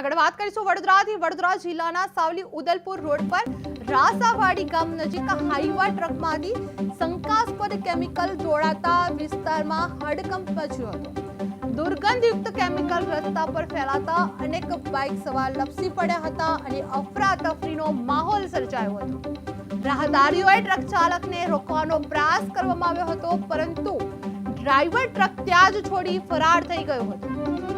આગળ વાત કરીશું વડોદરાથી. વડોદરા જિલ્લાના સાવલી ઉદલપુર રોડ પર રાસાવાડી ગામ નજીક હાઈવા ટ્રકમાંથી શંકાસ્પદ કેમિકલ જોડાતા વિસ્તારમાં હડકંપ મચ્યો હતો. દુર્ગંધયુક્ત કેમિકલ રસ્તા પર ફેલાતા અનેક બાઇક સવાર લપસી પડ્યા હતા અને અફરાતફરીનો માહોલ સર્જાયો હતો. રાહદારીઓએ ટ્રક ચાલકને રોકવાનો પ્રયાસ કરવામાં આવ્યો હતો, પરંતુ ડ્રાઈવર ટ્રક ત્યાં જ છોડી ફરાર થઈ ગયો હતો.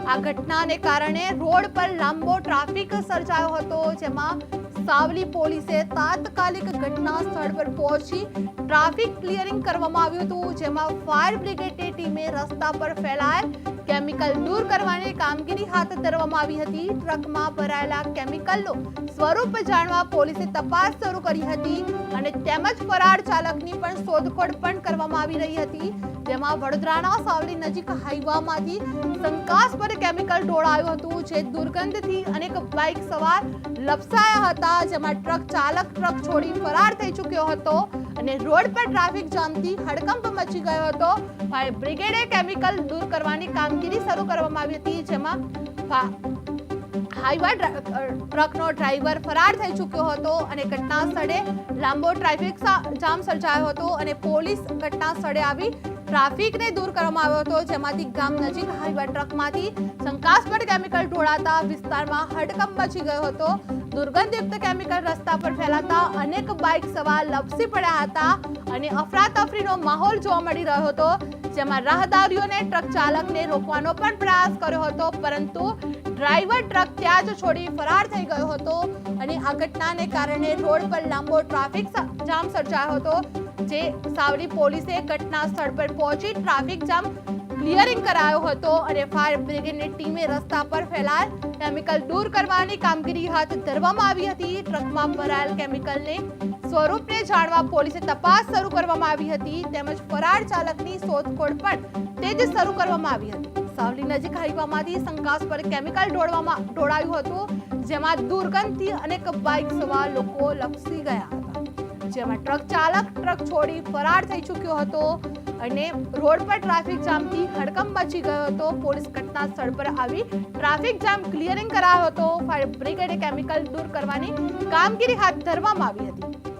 આ ઘટનાને કારણે રોડ પર લાંબો ટ્રાફિક સર્જાયો હતો, જેમાં સાવલી પોલીસે તાત્કાલિક ઘટના સ્થળ પર પહોંચી ટ્રાફિક ક્લિયરિંગ કરવામાં આવ્યું હતું, જેમાં ફાયર બ્રિગેડની ટીમે રસ્તા પર ફેલાયેલ કેમિકલ દૂર કરવાની કામગીરી હાથ ધરવામાં આવી હતી. ટ્રકમાં ભરાયેલા કેમિકલનું સ્વરૂપ જાણવા પોલીસે તપાસ શરૂ કરી હતી અને તેમજ ફરાર ચાલકની પણ શોધખોળ પણ કરવામાં આવી રહી હતી, જેમાં વડોદરાના સાવલી નજીક હાઈવામાંથી શંકાસ્પદ કેમિકલ ઢોળાયું હતું, જે દુર્ગંધથી અનેક બાઇક સવાર લપસાયા હતા, જેમાં ટ્રક ચાલક ટ્રક છોડી ફરાર થઈ ચૂક્યો હતો અને રોડ પર ટ્રાફિક જામથી હડકંપ મચી ગયો હતો. ફાયર બ્રિગેડે કેમિકલ દૂર કરવાની કામગીરી શરૂ કરવામાં આવી હતી, જેમાં હાઈવા ટ્રકનો ડ્રાઈવર ફરાર થઈ ચૂક્યો હતો અને ઘટના સ્થળે લાંબો ટ્રાફિક જામ સર્જાયો હતો અને પોલીસ ઘટના સ્થળે આવી ટ્રાફિકને દૂર કરવામાં આવ્યો હતો, જેમાંથી ગામ નજીક હાઈવા ટ્રકમાંથી શંકાસ્પદ કેમિકલ ઢોળાતા વિસ્તારમાં હડકંપ મચી ગયો હતો. દુર્ગંધયુક્ત કેમિકલ રસ્તા પર ફેલાતા અનેક બાઇક સવાર લપસી પડ્યા હતા અને અફરાતફરીનો માહોલ જોવા મળી રહ્યો હતો, જેમાં રાહદારીઓને ટ્રક ચાલકને રોકવાનો પણ પ્રયાસ કર્યો હતો, પરંતુ ડ્રાઈવર ટ્રક ત્યાં જ છોડી ફરાર થઈ ગયો હતો અને આ ઘટનાને કારણે રોડ પર લાંબો ટ્રાફિક જામ સર્જાયો હતો. જે સાવલી પોલીસે ઘટના સ્થળ પર પહોંચી ટ્રાફિક જામ ક્લિયરિંગ કરાયો હતો અને ફાયર બ્રિગેડની ટીમે રસ્તા પર ફેલાયેલ કેમિકલ દૂર કરવાની કામગીરી હાથ ધરવામાં આવી હતી. ટ્રકમાં ભરાયેલ કેમિકલને સ્વરૂપને જાણવા પોલીસે તપાસ શરૂ કરવામાં આવી હતી. તેમજ ફરાર ચાલકની શોધખોળ પણ તે જ શરૂ કરવામાં આવી હતી. સાવલી નજીક હાઈવામાંથી શંકાસ્પદ કેમિકલ ઢોળવામાં ઢોળાયું હતું, જેમાં દુર્ગંધથી અનેક બાઇક સવાર લોકો લપસી ગયા હતા. જેમાં ટ્રક ચાલક, ટ્રક છોડી ફરાર થઈ ચૂક્યો હતો અને રોડ પર ટ્રાફિક જામથી હડકંપ મચી ગયો હતો. પોલીસ ઘટના સ્થળ પર આવી ટ્રાફિક જામ ક્લિયરિંગ કરાયો હતો. ફાયર બ્રિગેડે કેમિકલ દૂર કરવાની કામગીરી હાથ ધરવામાં આવી હતી.